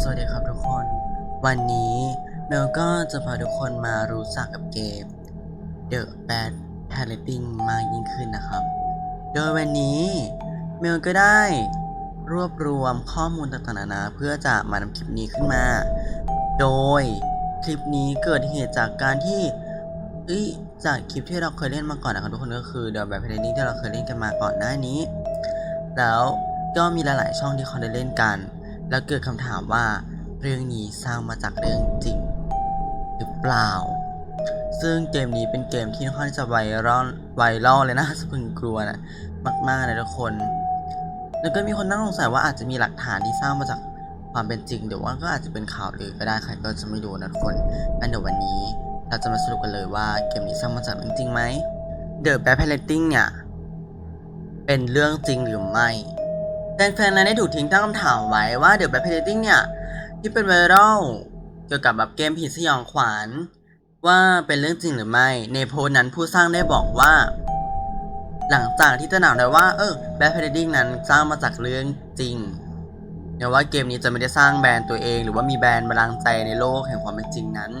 สวัสดีครับทุกคน วันนี้เมลก็จะพาทุกคนมารู้จักกับเกม The Bad Parenting มากยิ่งขึ้นนะครับ โดยวันนี้เมลก็ได้รวบรวมข้อมูลต่างๆนานาเพื่อจะมานำคลิปนี้ขึ้นมา โดยคลิปนี้เกิดเหตุจากการที่เอ้ยจากคลิปที่เราเคยเล่นมาก่อนนะครับทุกคนก็คือ The Bad Parenting ที่เราเคยเล่นกันมาก่อนหน้านี้ แล้วก็มีหลายๆช่องที่เขาได้เล่นกัน แล้วเกิดคำถามว่าเรื่องนี้สร้างมาจากเรื่องจริง หรือเปล่า ซึ่งเกมนี้เป็นเกมที่ค่อนข้างจะไวรัลไวรัลเลยนะสะพึงกลัวนะมากๆเลยทุกคน แล้วก็มีคนนั่งสงสัยว่าอาจจะมีหลักฐานที่สร้างมาจากความเป็นจริงหรือว่าก็อาจจะเป็นข่าวลือก็ได้ใครก็จะไม่รู้นะทุกคนงั้นเดี๋ยววันนี้เราจะมาสรุปกันเลยว่าเกมนี้สร้างมาจากเรื่องจริงไหม The Bad Parenting เนี่ยเป็นเรื่องจริงหรือไม่ แฟนๆนั้นได้ถูกทิ้งตั้งคำถามไว้ว่า The Bad Parenting เนี่ย ที่เป็นไวรัลเกี่ยวกับแบบเกมผีสยองขวัญว่าเป็นเรื่องจริงหรือไม่ในโพสนั้นผู้สร้างได้บอกว่า หลังจากที่ตระหนักได้ว่าเออ Bad Parenting นั้นสร้างมาจากเรื่องจริงแต่ว่าเกมนี้จะไม่ได้สร้างแบรนด์ตัวเอง หรือว่ามีแบรนด์บาลังใจในโลกแห่งความเป็นจริงนั้น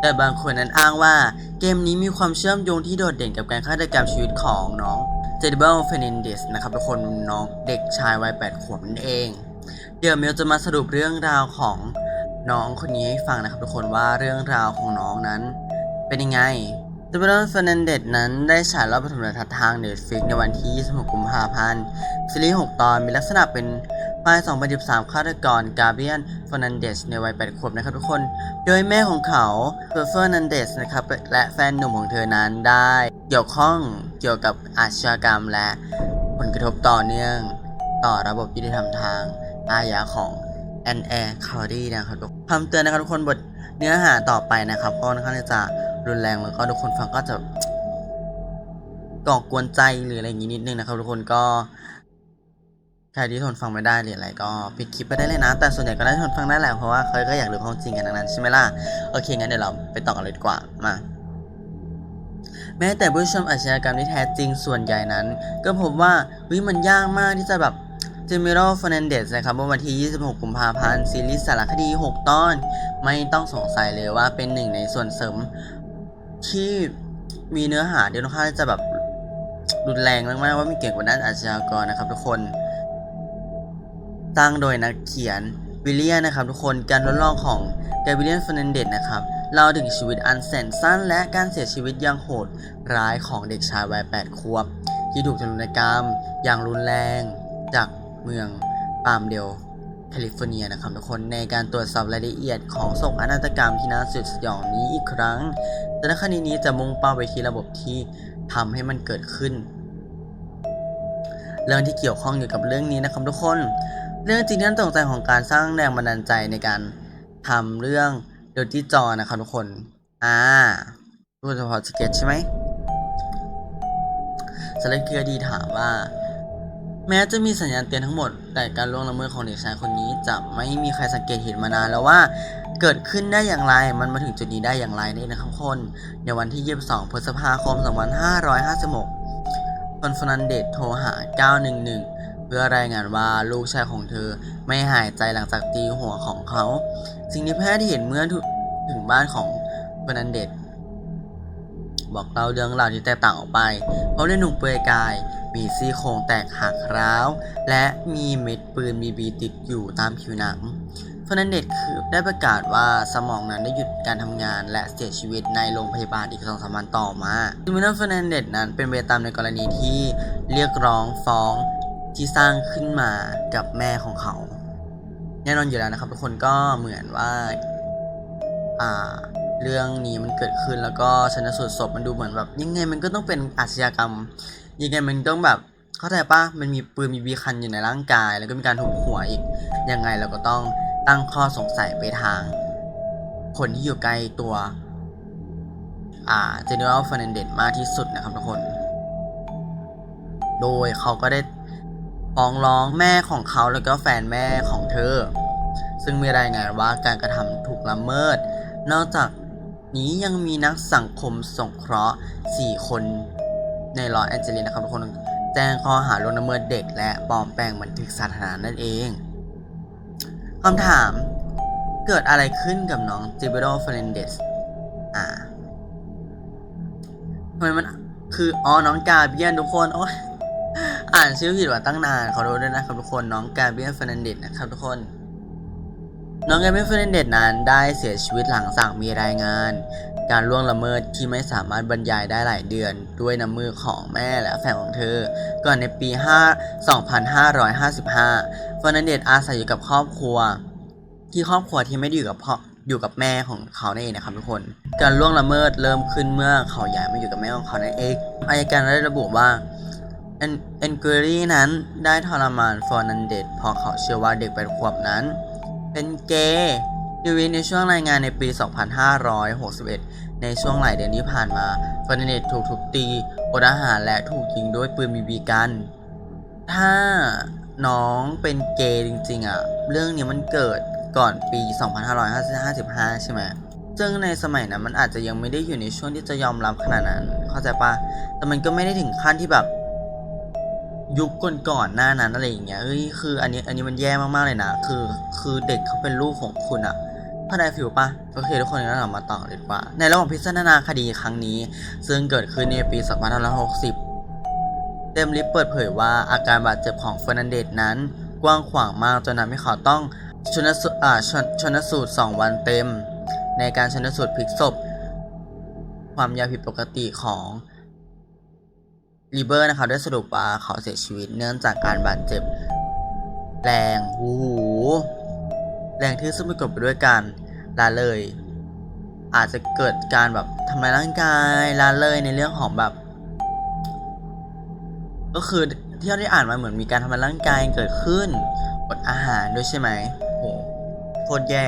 แต่บางคนนั้นอ้างว่าเกมนี้มีความเชื่อมโยงที่โดดเด่นกับการฆาตกรรมชีวิตของน้อง เจเดเบลเฟรนันเดสนะครับทุกคนน้องเด็กชายวัย8ขวบนั่นเอง เดี๋ยวเมลจะมาสรุปเรื่องราวของน้องคนนี้ให้ฟังนะครับทุกคนว่าเรื่องราวของน้องนั้น เป็นยังไงเจเบิลเฟรนันเดสนั้นได้ฉายรอบปฐมทัศน์ทางเน็ตฟลิกในวันที่ 26 กุมภาพันธ์ซีรีส์ 6 ตอนมีลักษณะเป็นปลาย 2013ฆาตกรกาเบียนเฟรนันเดสในวัย 8 ขวบนะครับทุกคน โดยแม่ของเขาเฟอร์เฟอร์นันเดสนะครับและแฟนหนุ่มของเธอนั้นได้ เกี่ยวข้องเกี่ยวกับอาชญากรรมและผลกระทบต่อเนื่องต่อระบบยุติธรรมทางอาญาของแอนแอร์คาร์ดีนะครับทุกคำเตือนนะครับทุกคนบทเนื้อหาต่อไปนะครับก็ค่อนข้างจะรุนแรงแล้วก็ทุกคนฟังก็จะก่อกวนใจหรืออะไรอย่างนี้นิดนึงนะครับทุกคนก็ใครที่ทนฟังไม่ได้หรืออะไรก็ปิดคลิปไปได้เลยนะ แต่ส่วนใหญ่ก็ได้ทนฟังได้แหละเพราะว่าเขาก็อยากรู้ความจริงกันทั้งนั้นใช่ไหมล่ะโอเคงั้นเดี๋ยวเราไปต่อกันเลยดีกว่ามา แม้แต่ผู้ชมอาชญากรรมที่แท้จริงส่วนใหญ่นั้น ก็พบว่าวิมันยากมากที่จะแบบเจมิโรฟ e น n นเดสนะครับเมื่อวันที่ 26 กุมภาพันธ์ ซีรีส์สารคดี 6 ตอน ไม่ต้องสงสัยเลยว่าเป็นหนึ่งในส่วนเสริม ที่มีเนื้อหาที่ค่อนข้างจะแบบรุนแรงมากๆว่ามีเกี่ยวกับด้านอาชญากรนะครับทุกคนสร้งโดยนักเขียนวิลเลียนนะครับทุกคนการทดลองของแกบิเลียนฟ e น n นเดสนะครับ เล่าถึงชีวิตอันแสนสั้นและการเสียชีวิตอย่างโหดร้ายของเด็กชายวัย8ขวบ ที่ถูกทารุณกรรม อย่างรุนแรง จากเมืองปาล์มเดลแคลิฟอร์เนียนะครับทุกคนในการตรวจสอบรายละเอียดของโศกนาฏกรรมที่น่าสยดสยองนี้อีกครั้งแต่ในคดีนี้จะมุ่งเป้าไปที่ระบบที่ทำให้มันเกิดขึ้น เรื่องที่เกี่ยวข้องอยู่กับเรื่องนี้นะครับทุกคน เรื่องจริงที่น่าตกใจของการสร้างแรงบันดาลใจในการทำเรื่อง ดยที่จอนะครับทุกคน อ่ารู้เฉพาะสเก็ตใช่ไหมสเลนเกียดีถามว่า แม้จะมีสัญญาณเตือนทั้งหมด แต่การล่วงละเมิดของเด็กชายคนนี้จะไม่มีใครสังเกตเห็นมานานแล้วว่าเกิดขึ้นได้อย่างไร มันมาถึงจุดนี้ได้อย่างไรนี่นะครับทุกคน ในวันที่ 22 พฤษภาคม 2556คนฟนันเดตโทรหา 911 เพื่อรายงานว่าลูกชายของเธอไม่หายใจหลังจากตีหัวของเขา สิ่งที่แพทย์เห็นเมื่อถึงบ้านของเฟอร์นันเดตบอกเล่าเรื่องราวที่แตกต่างออกไป เพราะเล่นหนุ่มเปลือยกาย มีซี่โครงแตกหักร้าว และมีเม็ดปืนบีบีติดอยู่ตามผิวหนังเฟอร์นันเดตคือได้ประกาศว่าสมองนั้นได้หยุดการทำงานและเสียชีวิตในโรงพยาบาลอีกสองสามวันต่อมาจูมินเฟอร์นันเดตนั้นเป็นไปตามในกรณีที่เรียกร้องฟ้องที่สร้างขึ้นมากับแม่ของเขา น่นอนอยู่แล้วนะครับ ทุกคนก็เหมือนว่าอ่าเรื่องนี้มันเกิดขึ้นแล้วก็ชนสูตรศพมันดูเหมือนแบบยังไงมันก็ต้องเป็นอาชญากรรม ยังไงมันต้องแบบเข้าใจปะมันมีปืนมีบีคันอยู่ในร่างกาย แล้วก็มีการทุบหัวอีก ยังไงเราก็ต้องตั้งข้อสงสัยไปทาง คนที่อยู่ใกล้ตัว อ่าเจเนอเรลฟ r น a นเด z มากที่สุดนะครับทุกคน โดยเขาก็ได้ ฟ้องร้องแม่ของเขาแล้วก็แฟนแม่ของเธอ ซึ่งมีรายงานว่าการกระทำถูกละเมิด นอกจากนี้ยังมีนักสังคมสงเคราะห์ 4 คนในลอสแอนเจลิสนะครับทุกคนแจ้งข้อหาล่วงละเมิดเด็ก และปลอมแปลงบันทึกสาธารณะนั่นเองคำถามเกิดอะไรขึ้นกับน้องจิเบโรเฟรนเดสอ่าทำไมมันคืออ๋อน้องกาเบียนทุกคน โอ้ย อ่านชื่อผิดว่าตั้งนานขอโทษด้วยนะครับทุกคนน้องกาเบียนเฟรนเดสนะครับทุกคน น้องกาเบียนเฟรนเดสนั้นได้เสียชีวิตหลังจากมีรายงาน การล่วงละเมิดที่ไม่สามารถบรรยายได้หลายเดือน ด้วยน้ำมือของแม่และแฟนของเธอ ก่อนในปี 5 2555เฟอร์นันเดสอาศัยอยู่กับครอบครัว ที่ครอบครัวที่ไม่ได้อยู่กับพ่ออยู่กับแม่ของเขาเองนะครับทุกคน การล่วงละเมิดเริ่มขึ้นเมื่อเขาย้ายมาอยู่กับแม่ของเขานั่นเองอายการได้ระบุว่า เอนเอนเกอรี่นั้นได้ทรมานฟอร์นันเดสเพราะเขาเชื่อว่าเด็กแปดขวบนั้น เป็นเกย์ยูวีในช่วงรายงานในปี 2561 ในช่วงหลายเดือนที่ผ่านมาฟอร์นันเดสถูกทุบตีอดอาหารและถูกยิงด้วยปืนบีบีกัน ถ้าน้องเป็นเกย์จริงๆอะเรื่องนี้มันเกิดก่อนปี 2555 ใช่ไหมซึ่งในสมัยนั้นมันอาจจะยังไม่ได้อยู่ในช่วงที่จะยอมรับขนาดนั้น เข้าใจปะแต่มันก็ไม่ได้ถึงขั้นที่แบบ ยุคก่อนๆหน้านั้นอะไรอย่างเงี้ยเฮ้ยคือ อันนี้อันนี้มันแย่มากๆเลยนะคือคือเด็กเขาเป็นลูกของคุณอะเข้าใจฟิลปะโอเคทุกคนงั้นเรามาต่อเลยดีกว่า ในระหว่างพิจารณาคดีครั้งนี้ ซึ่งเกิดขึ้นในปี2560 เดมลิปเปิดเผยว่าอาการบาดเจ็บของเฟอร์นันเดสนั้น กว้างขวางมากจนทำให้เขาต้องชนสูตรอ่าชนชนสูตร 2 วันเต็ม ในการชนสูตรพลิกศพ ความยาวผิดปกติของ ลีเบอร์นะคะได้สรุปว่าเขาเสียชีวิตเนื่องจากการบาดเจ็บ แรงโอ้โหแรงที่ซึ่งประกอบไปด้วยการละเลย อาจจะเกิดการแบบทำร้ายร่างกายละเลยในเรื่องของแบบ ก็คือที่เราได้อ่านมาเหมือนมีการทำร้ายร่างกายเกิดขึ้นอดอาหารด้วยใช่ไหมโหโคตรแย่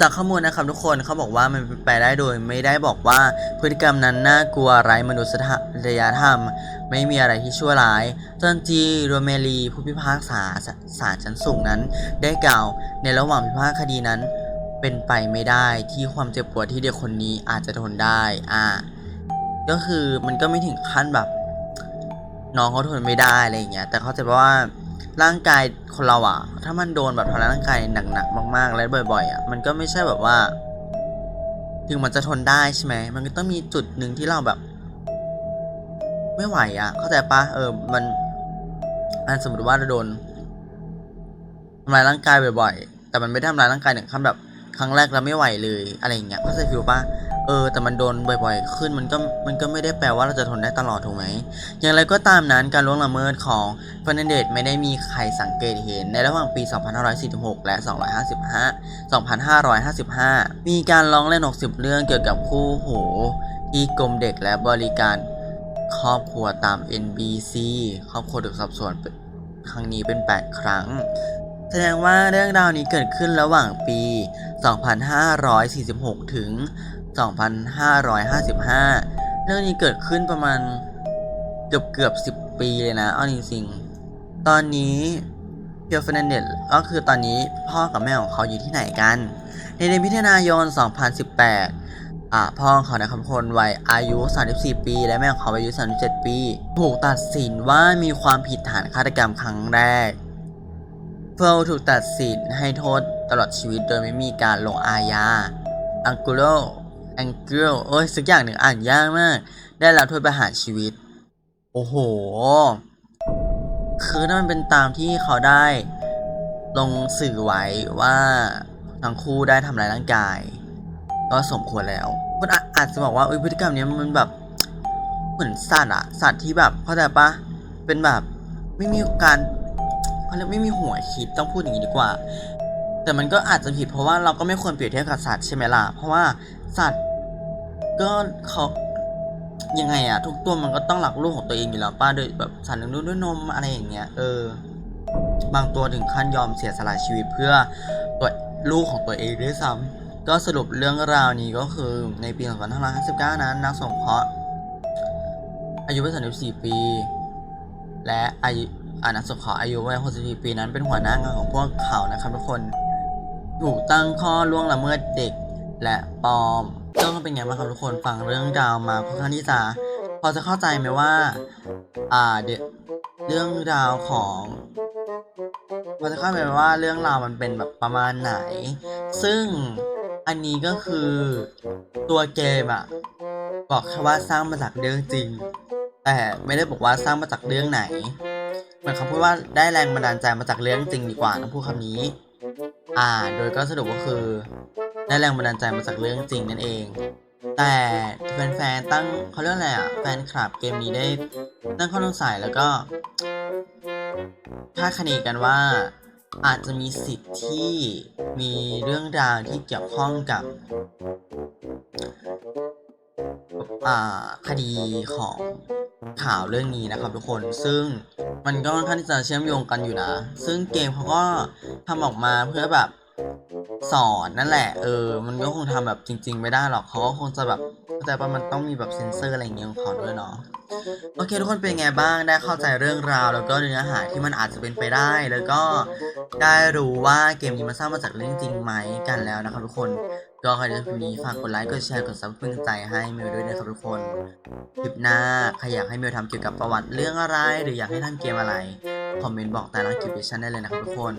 จากข้อมูลนะครับทุกคนเขาบอกว่ามันเป็นไปได้โดยไม่ได้บอกว่าพฤติกรรมนั้นน่ากลัวไร้มนุษยธรรม ไม่มีอะไรที่ชั่วร้ายจนจีโรเมลีผู้พิพากษาศาลชั้นสูงนั้น ได้กล่าวในระหว่างพิพากษาคดีนั้น เป็นไปไม่ได้ที่ความเจ็บปวดที่เด็กคนนี้อาจจะทนได้อ่าก็คือมันก็ไม่ถึงขั้นแบบ น้องเขาทนไม่ได้อะไรอย่างเงี้ยแต่เขาจะว่า ร่างกายคนเราอะถ้ามันโดนแบบทำร้ายร่างกายหนักๆมากๆ และบ่อย ๆอะมันก็ไม่ใช่แบบว่า ถึงมันจะทนได้ใช่ไหมมันก็ต้องมีจุดหนึ่งที่เราแบบ ไม่ไหวอะเข้าใจปะเออมันมันสมมติว่าเราโดนทำร้ายร่างกายบ่อย ๆ แต่มันไม่ได้ทำร้ายร่างกายหนึ่งขั้นแบบ ครั้งแรกเราไม่ไหวเลยอะไรอย่างเงี้ยเข้าใจฟิลปะ เออ แต่มันโดนบ่อยๆ ขึ้นมันก็มันก็ไม่ได้แปลว่าเราจะทนได้ตลอดถูกไหม อย่างไรก็ตามนั้นการล่วงละเมิดของเฟอร์นันเดสไม่ได้มีใครสังเกตเห็น ในระหว่างปี 2546 และ 255 2555 มีการร้องเรียน60 เรื่องเกี่ยวกับคู่หูที่กรมเด็กและบริการครอบครัวตาม NBC ครอบครัวถูกสอบสวนครั้งนี้เป็น 8 ครั้ง แสดงว่าเรื่องราวนี้เกิดขึ้นระหว่างปี 2546 ถึง 2555 เรื่องนี้เกิดขึ้นประมาณเกือบเกือบสิบปีเลยนะเอาจริงๆตอนนี้เพียวเฟนเดตก็คือตอนนี้พ่อกับแม่ของเขาอยู่ที่ไหนกัน ในเดือนมิถุนายน 2018อ่าพ่อของเขานะครับคนวัยอายุ 34 ปี และแม่ของเขาอายุ 37 ปี ถูกตัดสินว่ามีความผิดฐานฆาตกรรมครั้งแรก เฟลถูกตัดสินให้โทษตลอดชีวิตโดยไม่มีการลงอาญาอังกุโรอังกุโรโอ้ยสักอย่างหนึ่งอ่านยากมาก ได้รับโทษประหารชีวิต โอ้โห คือนั่นมันเป็นตามที่เขาได้ ลงสื่อไว้ว่าทั้งคู่ได้ทำร้ายร่างกาย ก็สมควรแล้วคุณอาอาจจะบอกว่าพฤติกรรมนี้มันแบบเหมือนสัตว์อะสัตว์ที่แบบเข้าใจปะเป็นแบบไม่มีการเขาเรียกไม่มีหัวคิดต้องพูดอย่างนี้ดีกว่า แต่มันก็อาจจะผิดเพราะว่าเราก็ไม่ควรเปรียบเทียบกับสัตว์ใช่ไหมล่ะเพราะว่า สัตว์ ก็เขายังไงอะทุกตัวมันก็ต้องรักลูกของตัวเองอยู่แล้วป้าโดยแบบสัตว์เลี้ยงลูกด้วยนมอะไรอย่างเงี้ยเออ บางตัวถึงขั้นยอมเสียสละชีวิตเพื่อตัวลูกของตัวเองด้วยซ้ำก็สรุปเรื่องราวนี้ก็คือในปี 2559 นั้นนักสงเคราะห์อายุ34ปี และอายุอานักสงเคราะห์อายุวัย64ปีนั้นเป็นหัวหน้างานของพวกเขานะครับทุกคนถูกตั้งข้อล่วงละเมิดเด็ก และปลอมเรื่องเป็นไงบ้างครับทุกคนฟังเรื่องราวมาค่อนข้างที่จะพอจะเข้าใจไหมว่า อ่าเดเรื่องราวของพอจะเข้าใจไหมว่าเรื่องราวมันเป็นแบบประมาณไหน ซึ่งอันนี้ก็คือตัวเกมอะบอกแค่ว่าสร้างมาจากเรื่องจริง แต่ไม่ได้บอกว่าสร้างมาจากเรื่องไหน เหมือนเขาพูดว่าได้แรงบันดาลใจมาจากเรื่องจริงดีกว่าต้องพูดคำนี้ อ่า โดยก็สรุปก็คือ ได้แรงบันดาลใจมาจากเรื่องจริงนั่นเอง แต่แฟนๆตั้งเขาเรียกอะไรอะ แฟนคลับเกมนี้ได้ตั้งข้อสงสัยแล้วก็คาดคะเนกันว่าอาจจะมีสิทธิ์ที่มีเรื่องราวที่เกี่ยวข้องกับอ่าคดีของ ข่าวเรื่องนี้นะครับทุกคนซึ่งมันก็ค่อนข้างที่จะเชื่อมโยงกันอยู่นะ ซึ่งเกมเขาก็ทำออกมาเพื่อแบบสอนนั่นแหละ เออ มันก็คงทำแบบจริง ๆ ไม่ได้หรอกเขาก็คงจะแบบแต่ว่ามันต้องมีแบบเซนเซอร์อะไรอย่างเงี้ยของเขาด้วยเนาะโอเคทุกคนเป็นไงบ้างได้เข้าใจเรื่องราว แล้วก็เนื้อหาที่มันอาจจะเป็นไปได้ แล้วก็ได้รู้ว่าเกมนี้มันสร้างมาจากเรื่องจริงไหมกันแล้วนะครับทุกคน ก็ใครที่ชอบคลิปนี้ฝากกดไลค์ กดแชร์ กดซับเพื่อเป็นกำลังใจให้เมลด้วยนะครับทุกคน คลิปหน้าใครอยากให้เมลทำเกี่ยวกับประวัติเรื่องอะไร หรืออยากให้ทำเกมอะไร คอมเมนต์บอกใต้ล่างคลิปดิชันได้เลยนะครับทุกคน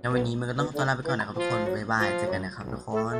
ในวันนี้เมลก็ต้องตัวลาไปก่อนนะครับทุกคน บ๊ายบาย เจอกันนะครับทุกคน